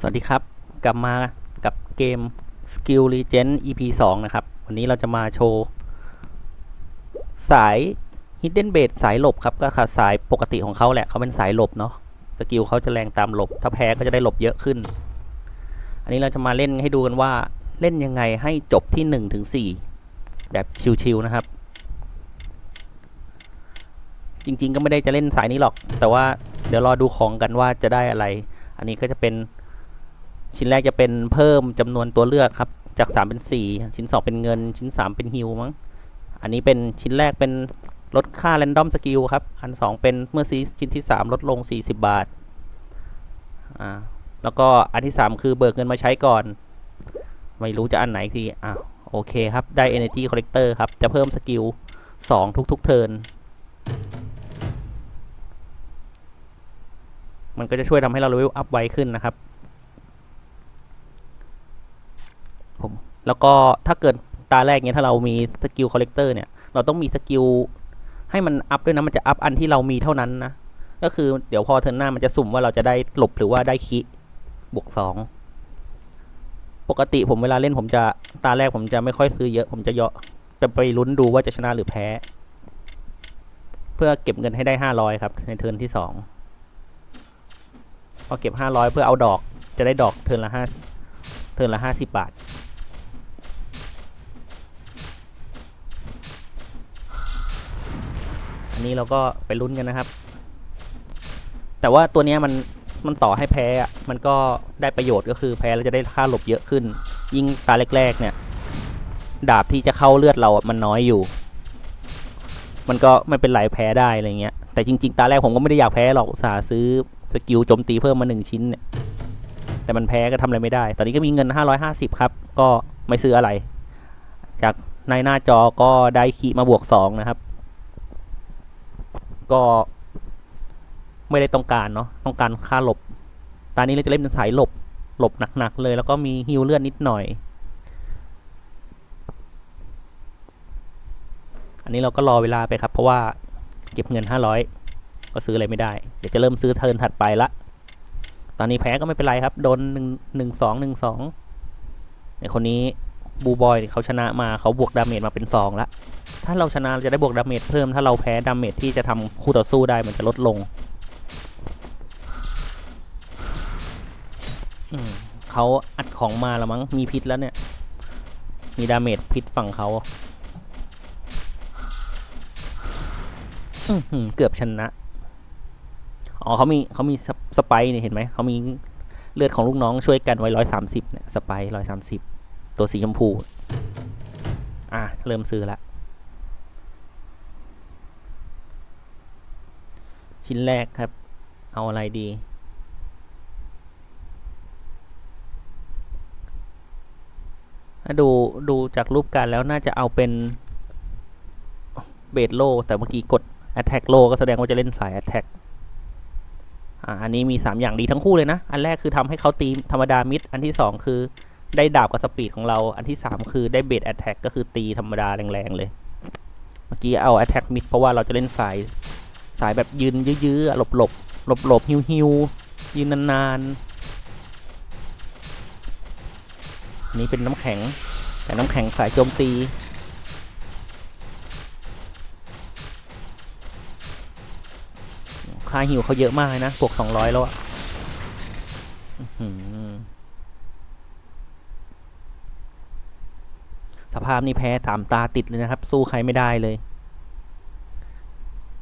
สวัสดีครับ กลับมากับเกม Skill Legend EP 2 นะครับ วันนี้เราจะมาโชว์ สาย Hidden Base สายหลบครับ ก็คือสายปกติของเขาแหละเขาเป็นสายหลบเนาะสกิลเขาจะแรงตามหลบ ถ้าแพ้ก็จะได้หลบเยอะขึ้น อันนี้เราจะมาเล่นให้ดูกันว่าเล่นยังไงให้จบที่1ถึง4แบบชิวๆนะครับ จริงๆก็ไม่ได้จะเล่นสายนี้หรอก แต่ว่าเดี๋ยวรอดูของกันว่าจะได้อะไร อันนี้ก็จะเป็น ชิ้นแรกจะเป็นเพิ่มจำนวนตัวเลือกครับ จาก 3 เป็น 4 ชิ้น 2 เป็นเงิน ชิ้น 3 เป็นฮิวมั้ง อันนี้เป็นชิ้นแรกเป็นลดค่า r รนดอมสกิลครับ อัน 2 เป็นเมื่อซีชิ้นที่ 3 ลดลง 40 บาท อ่า แล้วก็อันที่ 3 คือเบิกเงินมาใช้ก่อน ไม่รู้จะอันไหนทีอ่าโอเคครับ ได้ Energy Collector ครับ จะเพิ่มสกิล 2 ทุกๆเทิร์นมันก็จะช่วยทำให้เราเลเวลอัพไวขึ้นนะครับ ผม แล้วก็ถ้าเกิดตาแรกเนี้ยถ้าเรามีสกิลคอลเลกเตอร์เนี่ยเราต้องมีสกิลให้มันอัพด้วยนะมันจะอัพอันที่เรามีเท่านั้นนะก็คือเดี๋ยวพอเทิร์นหน้ามันจะสุ่มว่าเราจะได้หลบหรือว่าได้คิบวกสองปกติผมเวลาเล่นผมจะตาแรกผมจะไม่ค่อยซื้อเยอะ ผมจะเยอะจะไปลุ้นดูว่าจะชนะหรือแพ้ เพื่อเก็บเงินให้ได้ห้าร้อยครับ ในเทิร์นที่สองพอเก็บห้าร้อยเพื่อเอาดอกจะได้ดอกเทิร์นละห้าเทิร์นละห้าสิบบาท อันนี้เราก็ไปลุ้นกันนะครับ แต่ว่าตัวนี้มันมันต่อให้แพ้มันก็ได้ประโยชน์ก็คือแพ้แล้วจะได้ค่าหลบเยอะขึ้น ยิ่งตาแรกๆเนี่ย ดาบที่จะเข้าเลือดเราอะมันน้อยอยู่ มันก็ไม่เป็นไรแพ้ได้อะไรเงี้ยแต่จริงๆ ตาแรกผมก็ไม่ได้อยากแพ้หรอกสาซื้อสกิลโจมตีเพิ่มมาหนึ่งชิ้นเนี่ยแต่มันแพ้ก็ทำอะไรไม่ได้ ตอนนี้ก็มีเงิน 550 ครับ ก็ไม่ซื้ออะไร จากในหน้าจอก็ได้ขีมาบวก 2 นะครับ ก็ไม่ได้ต้องการเนาะต้องการค่าหลบตอนนี้เราจะเล่นเป็นสายหลบ หลบหนักๆเลย แล้วก็มีฮิวเลือดนิดหน่อย อันนี้เราก็รอเวลาไปครับ เพราะว่าเก็บเงิน 500 ก็ซื้ออะไรไม่ได้ เดี๋ยวจะเริ่มซื้อเทิร์นถัดไปละตอนนี้แพ้ก็ไม่เป็นไรครับ โดนหนึ่งหนึ่งสองหนึ่งสองในคนนี้ บูบอยเขาชนะมาเขาบวกดาเมจมาเป็นสองละถ้าเราชนะเราจะได้บวกดาเมจเพิ่มถ้าเราแพ้ดาเมจที่จะทำคู่ต่อสู้ได้มันจะลดลงเขาอัดของมาแล้วมั้งมีพิษแล้วเนี่ย มีดาเมจพิษฝั่งเขาเกือบชนะอ๋อเขามีเขามีสไปร์เนี่ยเห็นไหมเขามีเลือดของลูกน้องช่วยกันไว้ร้อยสามสิบเนี่ยสไปร้อยสามสิบ ตัวสีชมพู อะ เริ่มซื้อละชิ้นแรกครับ เอาอะไรดีถ้าดูดูจากรูปการแล้วน่าจะเอาเป็นเบดโล แต่เมื่อกี้กด Attack โลก็แสดงว่าจะเล่นสาย Attack อ่าอันนี้มี 3 อย่างดีทั้งคู่เลยนะ อันแรกคือทำให้เขาตีธรรมดามิด อันที่ 2 คือ ได้ดาบกับสปีดของเรา อันที่ 3 คือได้เบดแอตแทกก็คือตีธรรมดาแรงๆเลย เมื่อกี้เอา Attack มิดเพราะว่าเราจะเล่นสายสายแบบยืนยื้อๆหลบหลบหลบหลบฮิวฮิวยืนนานๆนนี้เป็นน้ำแข็ง แต่น้ำแข็งสายโจมตีค่าหิวเขาเยอะมากนะบวกสองร้อยแล้วอะอื้อหือ สภาพนี่แพ้ตามตาติดเลยนะครับ สู้ใครไม่ได้เลย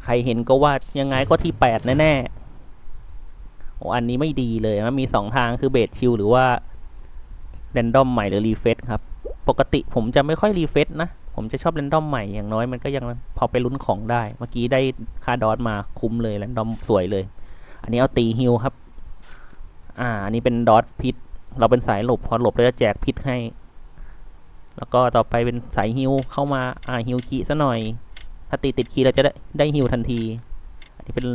ใครเห็นก็ว่ายังไงก็ที่แปดแน่ๆโอ้อันนี้ไม่ดีเลยมันมีสองทางคือเบสชิลหรือว่าแรนดอมใหม่หรือรีเฟซครับ ปกติผมจะไม่ค่อยรีเฟซนะ ผมจะชอบแรนดอมใหม่อย่างน้อยมันก็ยังพอไปลุ้นของได้ เมื่อกี้ได้คาดอทมาคุ้มเลยแรนดอมสวยเลย อันนี้เอาตีฮิลครับ อ่า อันนี้เป็นดอทพิษ เราเป็นสายหลบ พอหลบแล้วจะแจกพิษให้ แล้วก็ต่อไปเป็นสายฮิลเข้ามาอ่าฮิลคีซะหน่อย ถ้าตีติดคีเราจะได้ได้ฮิลทันที อันนี้เป็น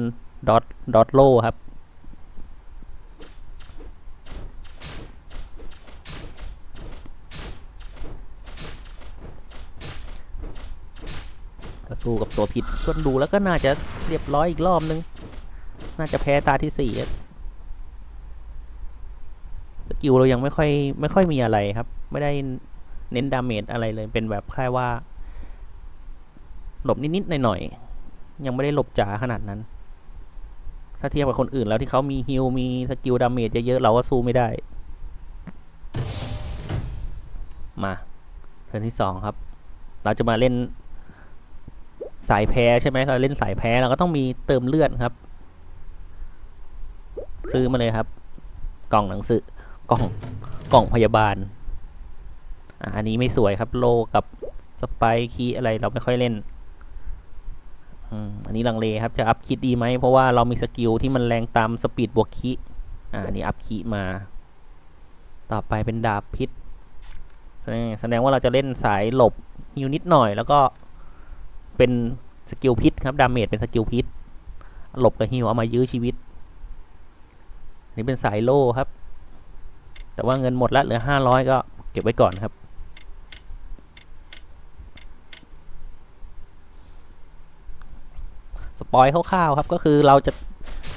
ดอทดอทโลครับ ก็สู้กับตัวผิดก็ดูแล้วก็น่าจะเรียบร้อยอีกรอบนึง น่าจะแพ้ตาที่สี่อะกิลเรายังไม่ค่อยไม่ค่อยมีอะไรครับ ไม่ได้ เน้นดาเมจอะไรเลย เป็นแบบแค่ว่า หลบนิดๆหน่อยๆยังไม่ได้หลบจ๋าขนาดนั้น ถ้าเทียบกับคนอื่นแล้วที่เขามีฮิลมีสกิลดาเมจเยอะๆเราก็สู้ไม่ได้ มาเทิร์นที่สองครับ เราจะมาเล่นสายแพ้ใช่ไหมเราเล่นสายแพ้เราก็ต้องมีเติมเลือดครับ ซื้อมาเลยครับ กล่องหนังสือกล่องกล่องพยาบาล อันนี้ไม่สวยครับโลกับสไปคีอะไรเราไม่ค่อยเล่นอันนี้ลังเลครับจะอัพคิดดีไหมเพราะว่าเรามีสกิลที่มันแรงตามสปีดบวกคีอ่าอันนี้อัพคีมา ต่อไปเป็นดาบพิษแสดงแสดงว่าเราจะเล่นสายหลบฮิวนิดหน่อย แล้วก็เป็นสกิลพิษครับดาเมจเป็นสกิลพิษหลบกับฮิวเอามายื้อชีวิตนี่เป็นสายโล่ครับ แต่ว่าเงินหมดแล้วเหลือห้าร้อยก็เก็บไว้ก่อนครับ สปอยคร่าวๆครับก็คือเราจะ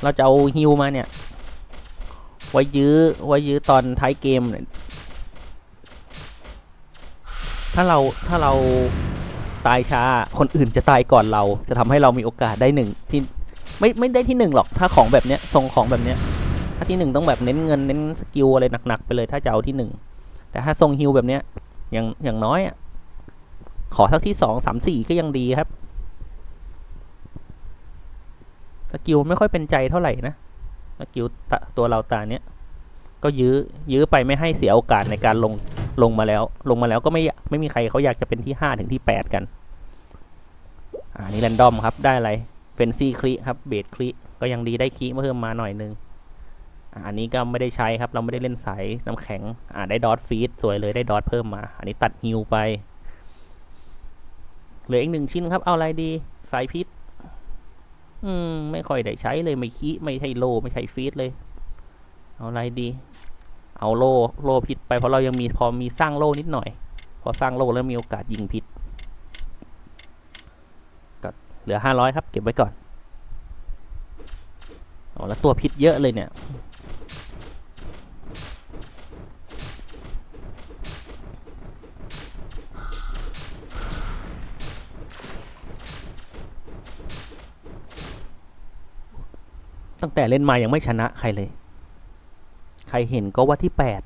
เราจะเอาฮิวมาเนี่ย ไว้ยื้อไว้ยื้อตอนท้ายเกมเนี่ยถ้าเราถ้าเราตายช้าคนอื่นจะตายก่อนเรา จะทำให้เรามีโอกาสได้หนึ่งที่ไม่ไม่ได้ที่หนึ่งหรอกถ้าของแบบเนี้ยทรงของแบบเนี้ยถ้าที่หนึ่งต้องแบบเน้นเงินเน้นสกิลอะไรหนักๆไปเลยถ้าจะเอาที่หนึ่งแต่ถ้าทรงฮิวแบบเนี้ยอย่างอย่างน้อยอะขอสักที่สองสามสี่ก็ยังดีครับ สกิลไม่ค่อยเป็นใจเท่าไหร่นะสกิลต,ตัวเราตาเนี้ยก็ยื้อยื้อไปไม่ให้เสียโอกาสในการลงลงมาแล้ว ลงมาแล้วก็ไม่ไม่มีใครเขาอยากจะเป็นที่ห้าถึงที่แปดกันอ่านี่แรนดอมครับได้อะไรเป็นซีคลิครับเบสคลิก็ยังดีได้คลิเพิ่มมาหน่อยนึงอันนี้ก็ไม่ได้ใช้ครับ เราไม่ได้เล่นสายน้ำแข็งอ่าได้ดอทฟีดสวยเลยได้ดอทเพิ่มมา อันนี้ตัดฮิวไป เหลืออีกหนึ่งชิ้นครับ เอาอะไรดี สายพิษ อืม ไม่ค่อยได้ใช้เลยไม่คีไม่ใช่โล ไม่ใช่ฟีดเลย เอาอะไรดี เอาโลโลพิษไปเพราะเรายังมีพอมีสร้างโลนิดหน่อย พอสร้างโลแล้วมีโอกาสยิงพิษก็เหลือห้าร้อยครับ เก็บไว้ก่อนเอาแล้วตัวพิษเยอะเลยเนี่ย ตั้งแต่เล่นมายังไม่ชนะใครเลย ใครเห็นก็ว่าที่แปด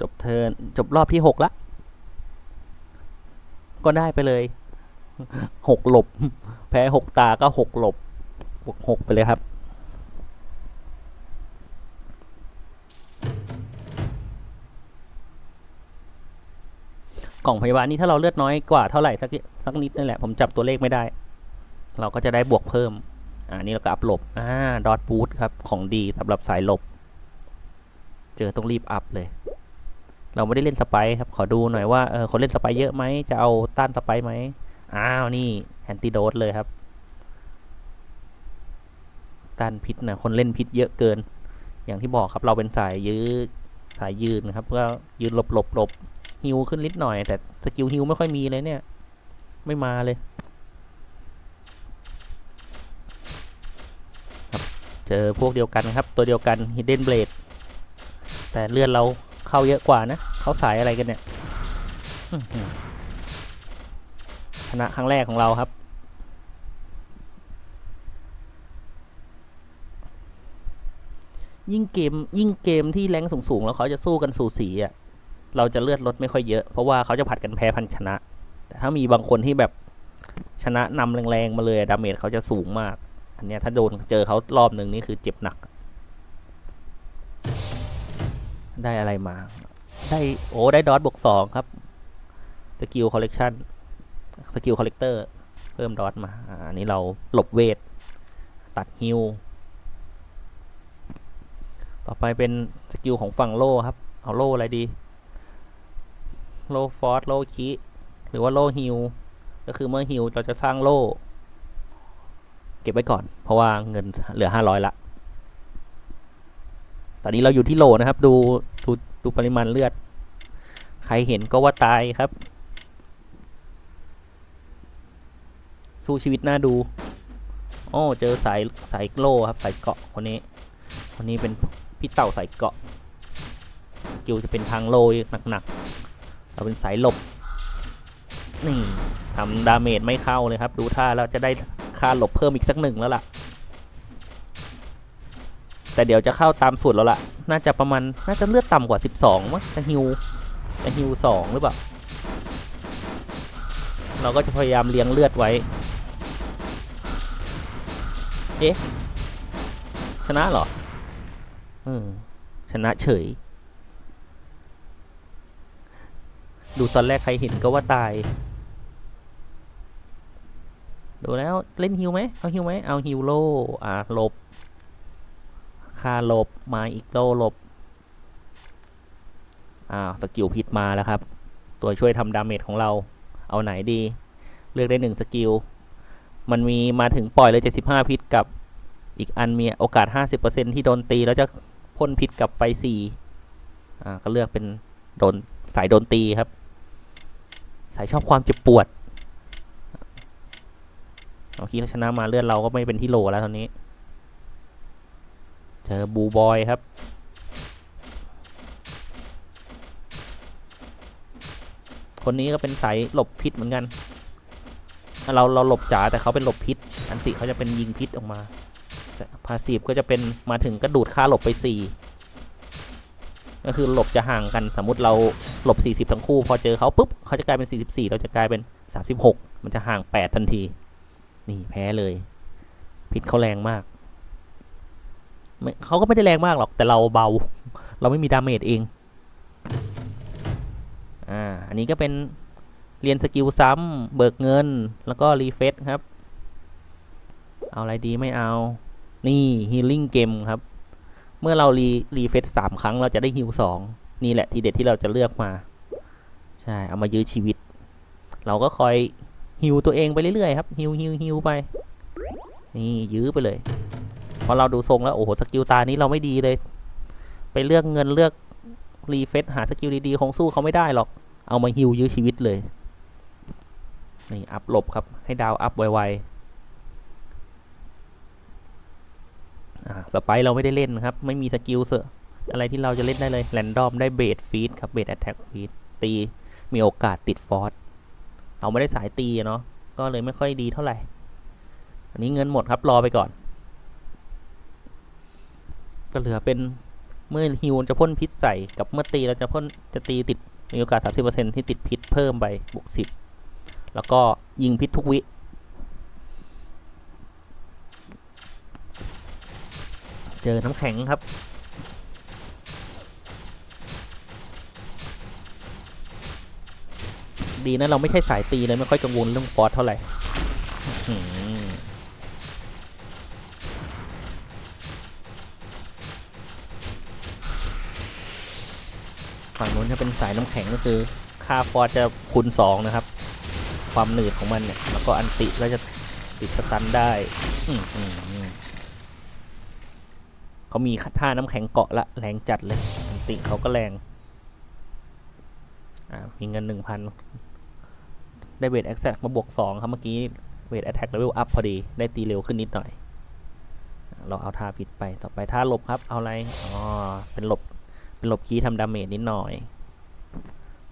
จบเทินจบรอบที่หกละ ก็ได้ไปเลยหกหลบ แพ้หกตาก็หกหลบหกไปเลยครับ กล่องพยาบาลนี่ถ้าเราเลือดน้อยกว่าเท่าไหร่สักนิดสักนิดนั่นแหละผมจับตัวเลขไม่ได้ เราก็จะได้บวกเพิ่มอ่านี่เราก็อัพหลบอ่าดอทบูทครับของดีสำหรับสายหลบ เจอต้องรีบอัพเลย เราไม่ได้เล่นสไปครับขอดูหน่อยว่าเออคนเล่นสไปเยอะไหมจะเอาต้านสไปไหมอ้าวนี่แอนติโดสเลยครับต้านพิษนะคนเล่นพิษเยอะเกิน อย่างที่บอกครับเราเป็นสายยื้อสายยืนครับก็ยืนหลบหลบหลบ ฮิวขึ้นนิดหน่อย แต่สกิลฮิวไม่ค่อยมีเลยเนี่ย ไม่มาเลยเจอพวกเดียวกันครับ ตัวเดียวกัน Hidden Blade แต่เลือดเราเข้าเยอะกว่านะ เขาสายอะไรกันเนี่ยชนะครั้งแรกของเราครับ ยิ่งเกมยิ่งเกมที่แรงสูงๆ แล้วเขาจะสู้กันสูสีอะ เราจะเลือดลดไม่ค่อยเยอะ เพราะว่าเขาจะผัดกันแพ้พันชนะ แต่ถ้ามีบางคนที่แบบชนะนำแรงๆมาเลยดาเมจเขาจะสูงมาก อันเนี้ยถ้าโดนเจอเขารอบหนึ่งนี่คือเจ็บหนัก ได้อะไรมา ได้โอ้ได้ดอทบวกสองครับสกิลคอลเลกชันสกิลคอลเลกเตอร์เพิ่มดอทมาอ่าอันนี้เราหลบเวท ตัดฮิวต่อไปเป็นสกิลของฝั่งโล่ครับ เอาโล่อะไรดี โลฟอร์สโลคีหรือว่าโลฮิวก็คือเมื่อฮิวเราจะสร้างโลเก็บไว้ก่อน เพราะว่าเงินเหลือห้าร้อยละ ตอนนี้เราอยู่ที่โลนะครับ ดูดูดูปริมาณเลือด ใครเห็นก็ว่าตายครับ สู้ชีวิตน่าดู โอ้เจอสายสายโลครับสายเกาะคนนี้ คนนี้เป็นพี่เต่าสายเกาะกิลจะเป็นทางโลหนักๆ เราเป็นสายหลบ นี่ทำดาเมจไม่เข้าเลยครับ ดูท่าแล้วจะได้ค่าหลบเพิ่มอีกสักหนึ่งแล้วล่ะ แต่เดี๋ยวจะเข้าตามสูตรแล้วล่ะ น่าจะประมาณ น่าจะเลือดต่ำกว่า 12มั้งจะฮิวจะฮิวสองหรือเปล่า เราก็จะพยายามเลี้ยงเลือดไว้ เอ๊ะ ชนะเหรอเออชนะเฉย ดูตอนแรกใครเห็นก็ว่าตาย ดูแล้วเล่นฮิวไหมเอาฮิวไหมเอาฮิวโลอ่าหลบคาหลบมาอีกโลหลบอ้าวสกิลพิษมาแล้วครับ ตัวช่วยทำดาเมจของเรา เอาไหนดี เลือกได้หนึ่งสกิล มันมีมาถึงปล่อยเลย 75 พิษกับอีกอันมีโอกาส 50%ที่โดนตี แล้วจะพ่นพิษกับไฟสี่อ่าก็เลือกเป็นโดนสายโดนตีครับ สายชอบความเจ็บปวดเอาคีเราชนะมาเลือดเราก็ไม่เป็นที่โหลแล้วตอนนี้ เจอบูบอยครับ คนนี้ก็เป็นสายหลบพิษเหมือนกัน เราเราหลบจ๋าแต่เขาเป็นหลบพิษ อันติเขาจะเป็นยิงพิษออกมาพาสีฟก็จะเป็นมาถึงก็ดูดค่าหลบไปสี่ก็คือหลบจะห่างกันสมมติเรา หลบ 40 ทั้งคู่ พอเจอเขาปุ๊บเขาจะกลายเป็น 44 เราจะกลายเป็น 36 มันจะห่าง 8 ทันที นี่แพ้เลยพิษเขาแรงมากมเขาก็ไม่ได้แรงมากหรอก แต่เราเบา เราไม่มีดาเมจเอง อ่า อันนี้ก็เป็นเรียนสกิลซ้ำ เบิกเงิน แล้วก็รีเฟซครับ เอาอะไรดีไม่เอา นี่ฮีลิ่งเกมครับ เมื่อเรารีรีเฟซสามครั้งเราจะได้ฮิวสอง นี่แหละทีเด็ดที่เราจะเลือกมา ใช่ เอามายื้อชีวิต เราก็คอยฮิวตัวเองไปเรื่อยๆครับฮิวฮิวฮิวไป นี่ยื้อไปเลย พอเราดูทรงแล้วโอ้โหสกิลตานี้เราไม่ดีเลย ไปเลือกเงินเลือกรีเฟซหาสกิลดีๆคงสู้เขาไม่ได้หรอก เอามาฮิวยื้อชีวิตเลย นี่อัพหลบครับให้ดาวอัพไวๆอ่าสไปเราไม่ได้เล่นครับ ไม่มีสกิลเสอะ อะไรที่เราจะเล่นได้เลยแรนดอมได้เบสฟีดครับเบสแอตแทกฟีดตีมีโอกาสติดฟอร์สเราไม่ได้สายตีเนาะก็เลยไม่ค่อยดีเท่าไหร่ อันนี้เงินหมดครับรอไปก่อน ก็เหลือเป็นเมื่อฮิวจะพ่นพิษใส่กับเมื่อตีเราจะพ่นจะตีติดมีโอกาส 30%ที่ติดพิษเพิ่มไปบวก10 แล้วก็ยิงพิษทุกวิเจอน้ำแข็งครับ ดีนะเราไม่ใช่สายตีเลยไม่ค่อยกังวลเรื่องฟอสเท่าไหร่ฝั่งนู้นถ้าเป็นสายน้ำแข็งก็คือค่าฟอสจะคูณสองนะครับ ความหนืดของมันเนี่ย แล้วก็อันติก็จะติดสตันได้เขามีท่าน้ำแข็งเกาะละแรงจัดเลย อันติเขาก็แรงมีเงินหนึ่งพัน ได้เวทแอคแซมาบวกสองครับเมื่อกี้เวทแอตแทกเลเวลอัพพอดี ได้ตีเร็วขึ้นนิดหน่อย เราเอาท่าผิดไปต่อไปท่าหลบครับ เอาอะไร อ๋อ เป็นหลบ เป็นหลบคีทำดาเมจนิดหน่อย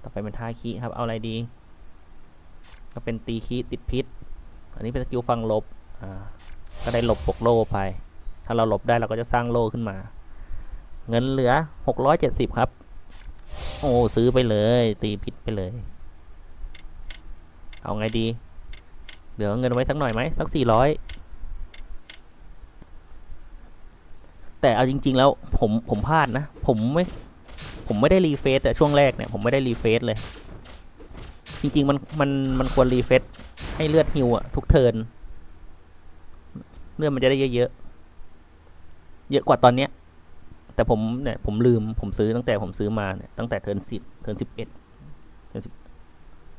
ต่อไปเป็นท่าคีครับ เอาอะไรดี ก็เป็นตีคีติดพิษ อันนี้เป็นสกิลฟังลบ อ่า ก็ได้หลบบวกโล่ไป ถ้าเราหลบได้เราก็จะสร้างโล่ขึ้นมา เงินเหลือหกร้อยเจ็ดสิบครับ โอ้ ซื้อไปเลย ตีพิษไปเลย เอาไงดี เหลือเงินไว้สักหน่อยไหมสักสี่ร้อยแต่เอาจริง ๆ แล้วผมผมพลาดนะ ผมไม่ผมไม่ได้รีเฟซแต่ช่วงแรกเนี่ยผมไม่ได้รีเฟซเลย จริง ๆ มันมันมันควรรีเฟซให้เลือดฮิวอะทุกเทิร์นเลือดมันจะได้เยอะๆเยอะกว่าตอนเนี้ยแต่ผมเนี่ยผมลืมผมซื้อตั้งแต่ผมซื้อมาเนี่ยตั้งแต่เทิร์นสิบเทิร์นสิบเอ็ดเทิร์นสิบ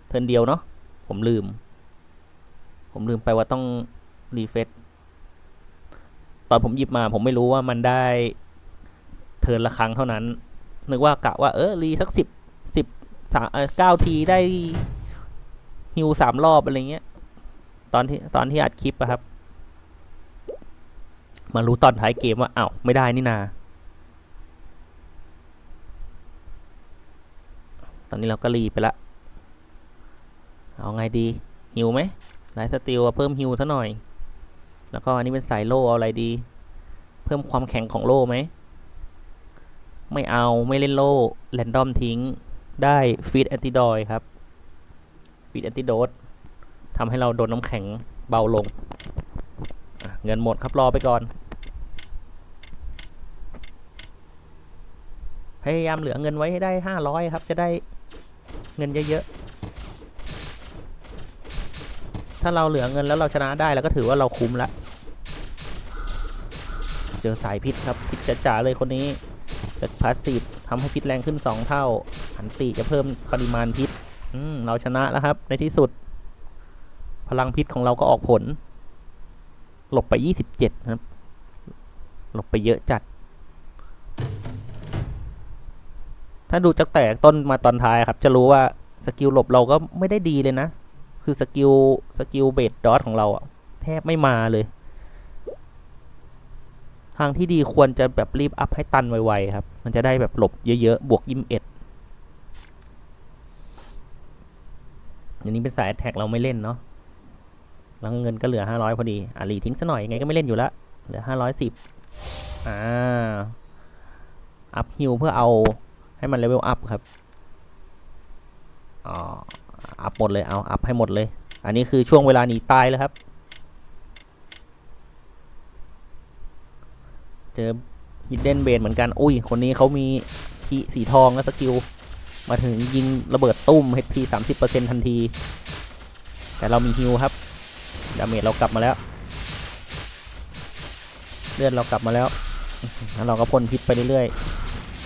เทิร์นเดียวเนาะ ผมลืม ผมลืมไปว่าต้องรีเฟซตอนผมหยิบมา ผมไม่รู้ว่ามันได้เทินละครั้งเท่านั้น นึกว่ากะว่าเออรีสักสิบสิบสามเก้าทีได้ฮิวสามรอบอะไรเงี้ย ตอนที่ตอนที่อัดคลิปอะครับ มารู้ตอนท้ายเกมว่าอ้าวไม่ได้นี่นา ตอนนี้เราก็รีไปละ เอาไงดีฮิวไหมไลท์สติลเพิ่มฮิวซะหน่อย แล้วก็อันนี้เป็นสายโล่เอาอะไรดี เพิ่มความแข็งของโล่ไหม ไม่เอาไม่เล่นโล่แรนดอมทิ้งได้ฟีดแอนติดอยครับฟีดแอนติโดสทำให้เราโดนน้ำแข็งเบาลง เงินหมดครับรอไปก่อน พยายามเหลือเงินไว้ให้ได้ห้าร้อยครับ จะได้เงินเยอะๆ ถ้าเราเหลือเงินแล้วเราชนะได้เราก็ถือว่าเราคุ้มละ เจอสายพิษครับ พิษจ๋าๆเลยคนนี้จากพาสซีฟทำให้พิษแรงขึ้น 2 เท่า อันติจะเพิ่มปริมาณพิษ อืม เราชนะแล้วครับ ในที่สุด พลังพิษของเราก็ออกผล หลบไป 27 ครับ หลบไปเยอะจัด ถ้าดูจากแต่ต้นมาตอนท้ายครับ จะรู้ว่าสกิลหลบเราก็ไม่ได้ดีเลยนะ คือสกิลสกิลเบดดอทของเราอะแทบไม่มาเลย ทางที่ดีควรจะแบบรีบอัพให้ตันไวๆครับ มันจะได้แบบหลบเยอะๆ บวกยิมเอ็ดอย่างนี้เป็นสายแท็กเราไม่เล่นเนาะแล้วเงินก็เหลือห้าร้อยพอดีอะรีทิ้งซะหน่อยยังไงก็ไม่เล่นอยู่ละเหลือห้าร้อยสิบอ่าอัพฮิลเพื่อเอาให้มันเลเวลอัพครับอ๋อ อัพหมดเลยเอาอัพให้หมดเลย อันนี้คือช่วงเวลาหนีตายแล้วครับ เจอฮิดเด้นเบนเหมือนกัน อุ้ย คนนี้เขามีขีสีทองและสกิล มาถึงยิงระเบิดตุ้ม HP 30%ทันที แต่เรามีฮิลครับ ดาเมจเรากลับมาแล้ว เลือดเรากลับมาแล้ว แล้วเราก็พ่นพิษไปเรื่อย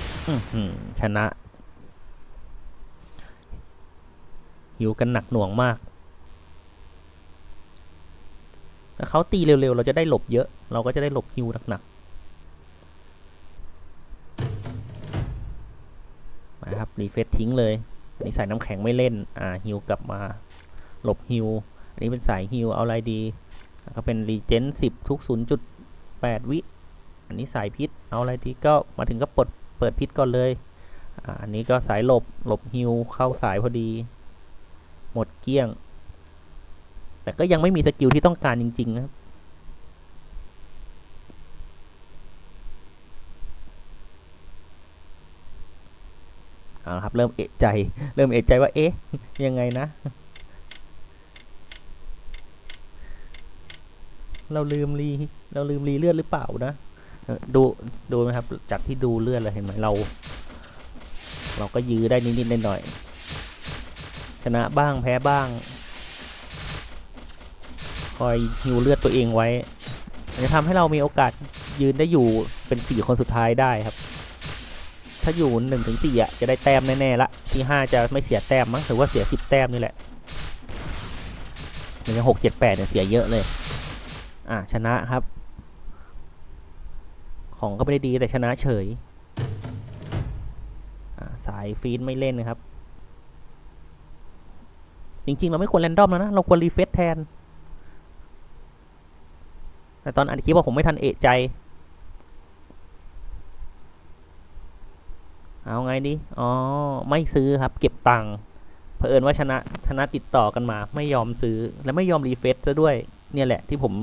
ๆชนะ หิวกันหนักหน่วงมากถ้าเขาตีเร็วๆ เราจะได้หลบเยอะ เราก็จะได้หลบฮิวหนักๆนะครับรีเฟซทิ้งเลยอันนี้ใส่น้ำแข็งไม่เล่น อ่าฮิวกลับมา หลบฮิว อันนี้เป็นสายฮิวเอาอะไรดี ก็เป็นรีเจนสิบทุก 0.8 วิ อันนี้สายพิษ เอาอะไรดีก็มาถึงก็ปลดเปิดพิษก่อนเลย อ่า อันนี้ก็สายหลบ หลบฮิวเข้าสายพอดี หมดเกลี้ยง แต่ก็ยังไม่มีสกิลที่ต้องการจริง ๆ นะครับ เอาละครับ เริ่มเอะใจ เริ่มเอะใจว่า เอ๊ะ ยังไงนะ เราลืมรี เราลืมรีเลือดหรือเปล่านะ ดู ดูไหมครับ จากที่ดูเลือดเราเห็นไหมเรา เราก็ยื้อได้นิดๆหน่อยๆ นะบ้างแพ้บ้าง คอยฮิวเลือดตัวเองไว้จะทำให้เรามีโอกาสยืนได้อยู่เป็นสี่คนสุดท้ายได้ครับ ถ้าอยู่หนึ่งถึงสี่อะจะได้แต้มแน่ๆละที่ห้าจะไม่เสียแต้มมั้งถือว่าเสียสิบแต้มนี่แหละมันยังหกเจ็ดแปดเนี่ยเสียเยอะเลย อะชนะครับ ของก็ไม่ได้ดีแต่ชนะเฉยสายฟีดไม่เล่นนะครับ จริง ๆ เราไม่ควรแรนดอมแล้วนะ เราควรรีเฟซแทน แต่ตอนอัดคลิปว่าผมไม่ทันเอะใจ เอาไงดี อ๋อ ไม่ซื้อครับ เก็บตังค์เผอิญว่าชนะชนะติดต่อกันมา ไม่ยอมซื้อและไม่ยอมรีเฟซซะด้วย เนี่ยแหละที่ผม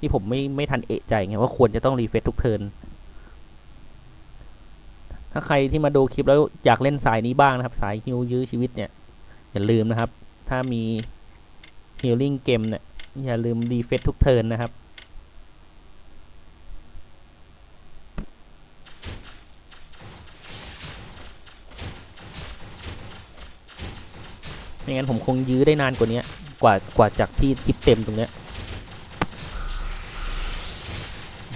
ที่ผมไม่ไม่ทันเอะใจไงว่าควรจะต้องรีเฟซทุกเทิร์นถ้าใครที่มาดูคลิปแล้วอยากเล่นสายนี้บ้างนะครับ สายฮิวยื้อชีวิตเนี่ย อย่าลืมนะครับ ถ้ามีฮิลลิ่งเกมเนี่ย อย่าลืมรีเฟซทุกเทิร์นนะครับ ไม่งั้นผมคงยื้อได้นานกว่านี้กว่ากว่าจากที่ทิปเต็มตรงเนี้ย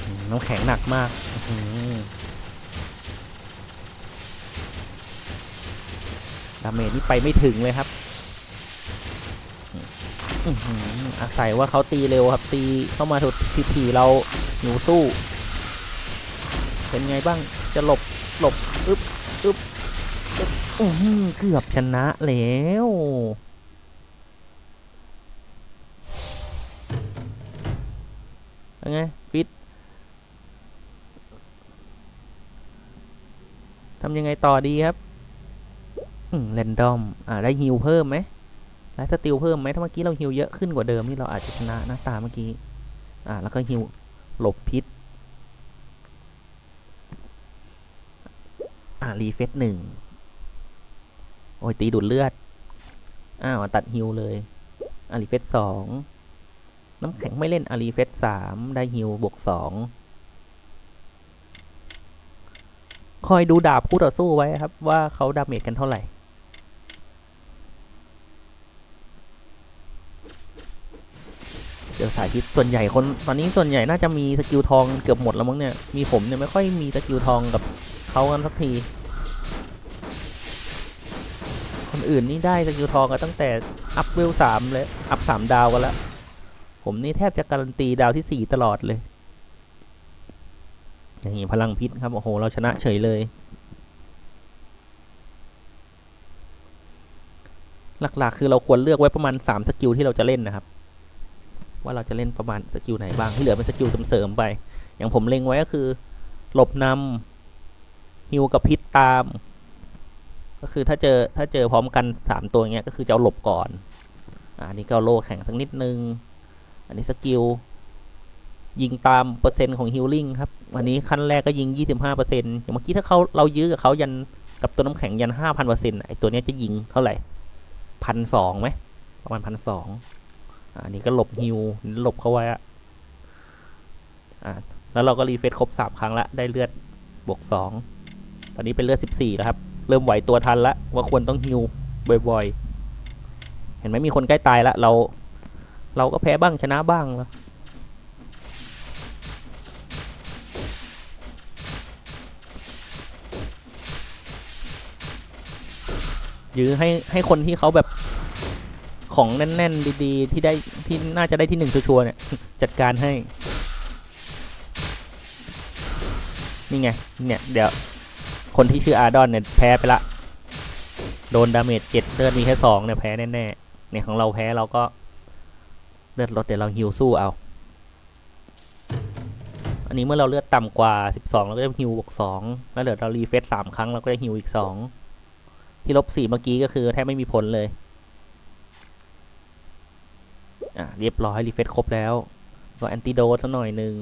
ต้อหือน้ำแข็งหนักมากดาเมจนี่ไปไม่ถึงเลยครับ อาศัยว่าเขาตีเร็วครับตีเข้ามาถูกทีทีเราหนูสู้ เป็นไงบ้างจะหลบหลบอึบอึบอึบอืมเกือบชนะแล้วไงฟิตทำยังไงต่อดีครับ อืมเรนดอม อ่า ได้ฮิวเพิ่มไหม ได้สติลเพิ่มไหมถ้าเมื่อกี้เราฮิวเยอะขึ้นกว่าเดิมนี่เราอาจจะชนะนะตาเมื่อกี้ อ่า แล้วก็ฮิวหลบพิษ อ่ารีเฟซหนึ่งโอ้ยตีดูดเลือด อ้าวตัดฮิวเลยอารีเฟซสองน้ำแข็งไม่เล่นอารีเฟซสามได้ฮิวบวกสองคอยดูดาบคู่ต่อสู้ไว้ครับว่าเขาดาเมจกันเท่าไหร่ เจอสายพิษส่วนใหญ่คนตอนนี้ส่วนใหญ่น่าจะมีสกิลทองเกือบหมดแล้วมั้งเนี่ยมีผมเนี่ยไม่ค่อยมีสกิลทองกับเขากันสักที คนอื่นนี่ได้สกิลทองกันตั้งแต่อัพเวลสามเลยอัพสามดาวกันแล้วผมนี่แทบจะการันตีดาวที่สี่ตลอดเลย อย่างนี้พลังพิษครับโอ้โหเราชนะเฉยเลยหลักๆ คือเราควรเลือกไว้ประมาณสามสกิลที่เราจะเล่นนะครับ ว่าเราจะเล่นประมาณสกิลไหนบ้างที่เหลือเป็นสกิลเสริมๆไป อย่างผมเล็งไว้ก็คือ หลบนำฮิวกับพิษตาม ก็คือถ้าเจอถ้าเจอพร้อมกันสามตัวเงี้ยก็คือจะเอาหลบก่อนอันนี้ก็โลแข่งสักนิดนึง อันนี้สกิลยิงตามเปอร์เซ็นต์ของฮิลลิ่งครับอันนี้ขั้นแรกก็ยิง 25เปอร์เซ็นต์อย่างเมื่อกี้ถ้าเขาเรายื้อกับเขายันกับตัวน้ำแข็งยัน 5,000เปอร์เซ็นต์ไอตัวเนี้ยจะยิงเท่าไหร่พันสองไหมประมาณพันสอง อันนี้ก็หลบฮิวหลบเข้าไว้อะอ่าแล้วเราก็รีเฟซครบสามครั้งละได้เลือดบวกสองตอนนี้เป็นเลือดสิบสี่แล้วครับ เริ่มไหวตัวทันละว่าควรต้องฮิวบ่อยๆ เห็นไหมมีคนใกล้ตายละเรา เราก็แพ้บ้างชนะบ้างแล้วยื้อให้ให้คนที่เขาแบบ ของแน่นๆดีๆ ที่ได้ที่น่าจะได้ที่หนึ่งชัวร์ๆเนี่ย จัดการให้ นี่ไง เนี่ย เดี๋ยว คนที่ชื่ออาร์ดอนเนี่ยแพ้ไปละ โดนดาเมจเจ็ดเลือดมีแค่สองเนี่ยแพ้แน่ๆเนี่ยของเราแพ้เราก็เลือดลดเดี๋ยวเราฮิวสู้เอา อันนี้เมื่อเราเลือดต่ำกว่าสิบสองเราก็จะฮิวบวกสองแล้วเดี๋ยวเรารีเฟซสามครั้งเราก็จะฮิวอีกสองที่ลบสี่เมื่อกี้ก็คือแทบไม่มีผลเลย อะเรียบร้อยรีเฟซครบแล้ว ก็แอนติโดสักหน่อยหนึ่ง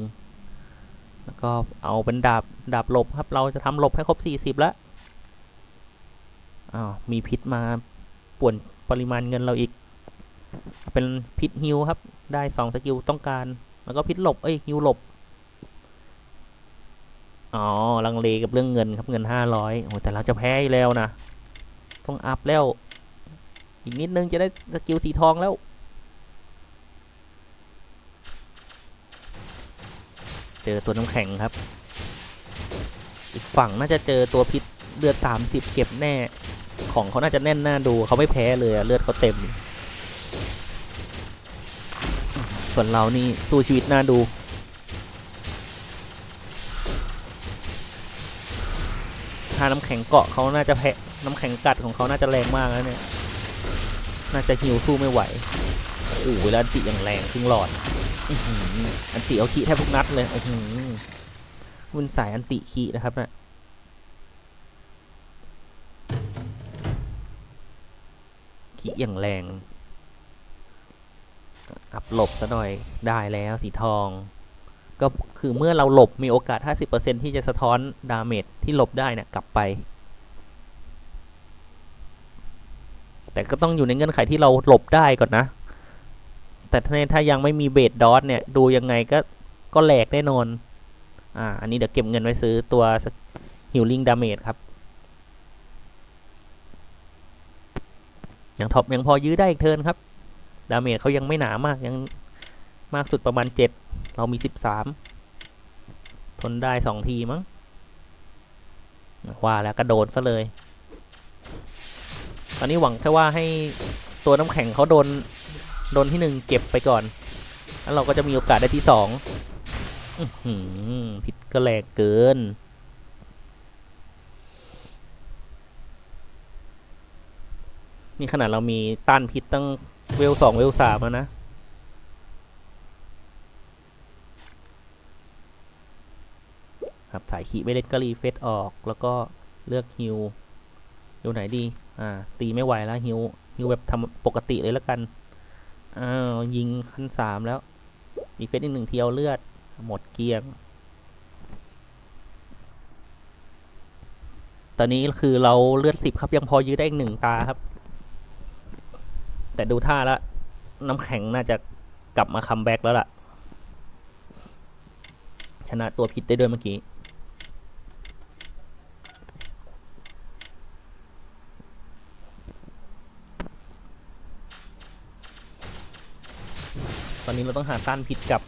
แล้วก็เอาเป็นดาบดาบหลบครับ เราจะทำหลบให้ครบสี่สิบแล้วอ้าวมีพิษมาป่วนปริมาณเงินเราอีก เป็นพิษฮิวครับ ได้สองสกิลต้องการ แล้วก็พิษหลบ เอ้ยฮิวหลบ อ๋อ ลังเลกับเรื่องเงินครับเงินห้าร้อยโอ้แต่เราจะแพ้แล้วนะ ต้องอัพแล้ว อีกนิดนึงจะได้สกิลสีทองแล้ว เจอตัวน้ำแข็งครับ อีกฝั่งน่าจะเจอตัวพิษเลือดสามสิบเก็บแน่ ของเขาน่าจะแน่นหน้าดูเขาไม่แพ้เลยเลือดเขาเต็ม ส่วนเรานี่สู้ชีวิตน่าดูถ้าน้ำแข็งเกาะเขาน่าจะแพ้น้ำแข็งกัดของเขาน่าจะแรงมากแล้วเนี่ย น่าจะฮิวสู้ไม่ไหว โอ้โหแล้วอันติอย่างแรงครึ่งหลอด อันติเอาขีแทบทุกนัดเลยอื้อมันสายอันติขีนะครับนะ่ะขีอย่างแรง อัพหลบซะหน่อยได้แล้วสีทอง ก็คือเมื่อเราหลบมีโอกาส 50%ที่จะสะท้อนดาเมจที่หลบได้เนี่ยกลับไปแต่ก็ต้องอยู่ในเงื่อนไขที่เราหลบได้ก่อนนะ แต่ถ้าถ้ายังไม่มีเบสดอทเนี่ย ดูยังไงก็ก็แหลกแน่นอน อ่า อันนี้เดี๋ยวเก็บเงินไว้ซื้อตัวฮิลลิ่งดาเมจครับยังท็อปยังพอยื้อได้อีกเทิร์นครับ ดาเมจเขายังไม่หนามากยังมากสุดประมาณเจ็ดเรามีสิบสามทนได้สองทีมั้งว่าแล้วกระโดดซะเลย ตอนนี้หวังแค่ว่าให้ตัวน้ำแข็งเขาโดน โดนที่หนึ่งเก็บไปก่อน แล้วเราก็จะมีโอกาสได้ที่สองผิดก็แรงเกิน นี่ขนาดเรามีต้านพิษตั้งเวลสองเวลสามแล้วนะครับสายขีไม่เล่นก็รีเฟซออกแล้วก็เลือกฮิวฮิวไหนดี อ่า ตีไม่ไหวแล้วฮิวฮิวแบบทำปกติเลยแล้วกัน อ้าวยิงขั้นสามแล้ว อีกเฟสอีกหนึ่งเทียวเลือด หมดเกลี้ยง ตอนนี้คือเราเลือดสิบครับยังพอยื้อได้อีกหนึ่งตาครับ แต่ดูท่าแล้วน้ำแข็งน่าจะกลับมาคัมแบ็กแล้วล่ะ ชนะตัวพิษได้ด้วยเมื่อกี้ นี้เราต้องหาต้านพิษกับ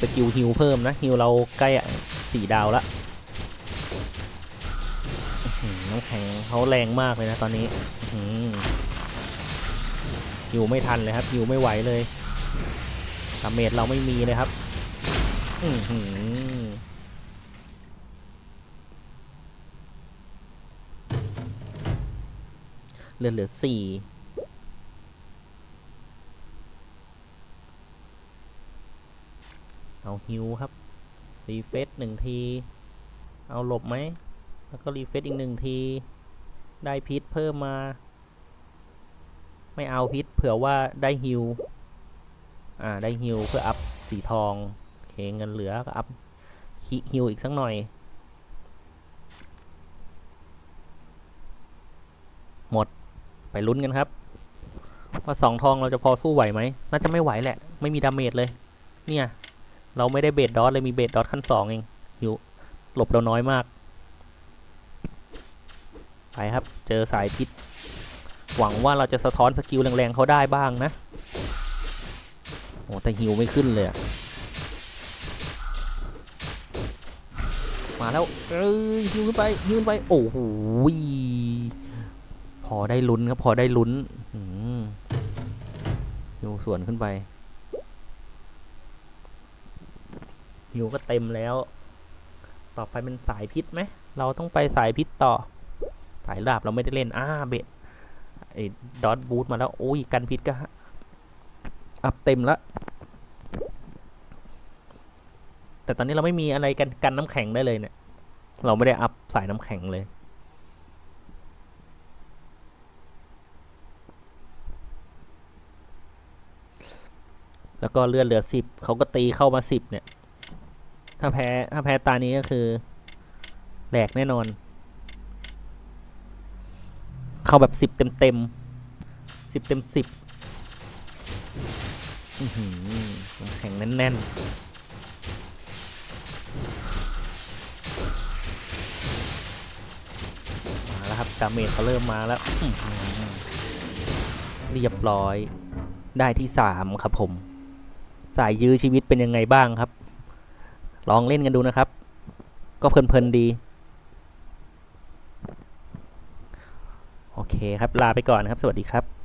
สกิลฮิลเพิ่มนะฮิลเราใกล้อะสี่ดาวละอื้อหือน้ำแข็งเขาแรงมากเลยนะตอนนี้ฮิวไม่ทันเลยครับฮิวไม่ไหวเลยดาเมจเราไม่มีเลยครับเหลือเหลือสี่ เอา ฮิวครับ รีเฟซหนึ่งที เอาหลบไหม แล้วก็รีเฟซอีกหนึ่งที ได้พิษเพิ่มมา ไม่เอาพิษเผื่อว่าได้ฮิว อ่า ได้ฮิวเพื่ออัพสีทองเคเงินเหลือก็อัพคิฮิวอีกสักหน่อย หมด ไปลุ้นกันครับว่าสองทองเราจะพอสู้ไหวไหม น่าจะไม่ไหวแหละ ไม่มีดาเมจเลย เนี่ย เราไม่ได้เบสดอทเลยมีเบสดอทขั้นสองเองอยู่หลบเราน้อยมาก ไปครับ เจอสายพิษ หวังว่าเราจะสะท้อนสกิลแรงๆเขาได้บ้างนะ โอ้แต่ฮิวไม่ขึ้นเลยมาแล้วเอ้ยฮิวขึ้นไปฮิวขึ้นไป โอ้โหพอได้ลุ้นครับ พอได้ลุ้นฮิวสวนขึ้นไป ฮิวก็เต็มแล้ว ต่อไปเป็นสายพิษไหม เราต้องไปสายพิษต่อ สายดาบเราไม่ได้เล่น อ้าเบ็ดไอ้ดอทบูทมาแล้ว โอ้ย กันพิษก็ อัพเต็มแล้ว แต่ตอนนี้เราไม่มีอะไรกันกันน้ำแข็งได้เลยเนี่ย เราไม่ได้อัพสายน้ำแข็งเลยแล้วก็เลือดเหลือสิบเขาก็ตีเข้ามาสิบเนี่ย ถ้าแพ้ถ้าแพ้ตานี้ก็คือแหลกแน่นอน เข้าแบบสิบเต็มเต็มสิบเต็มสิบอื้อหือน้ำแข็งแน่นๆ มาแล้วครับดาเมจเขาเริ่มมาแล้วเรียบร้อยได้ที่สามครับผม สายยื้อชีวิตเป็นยังไงบ้างครับ ลองเล่นกันดูนะครับ ก็เพลินๆดี โอเคครับ ลาไปก่อนนะครับ สวัสดีครับ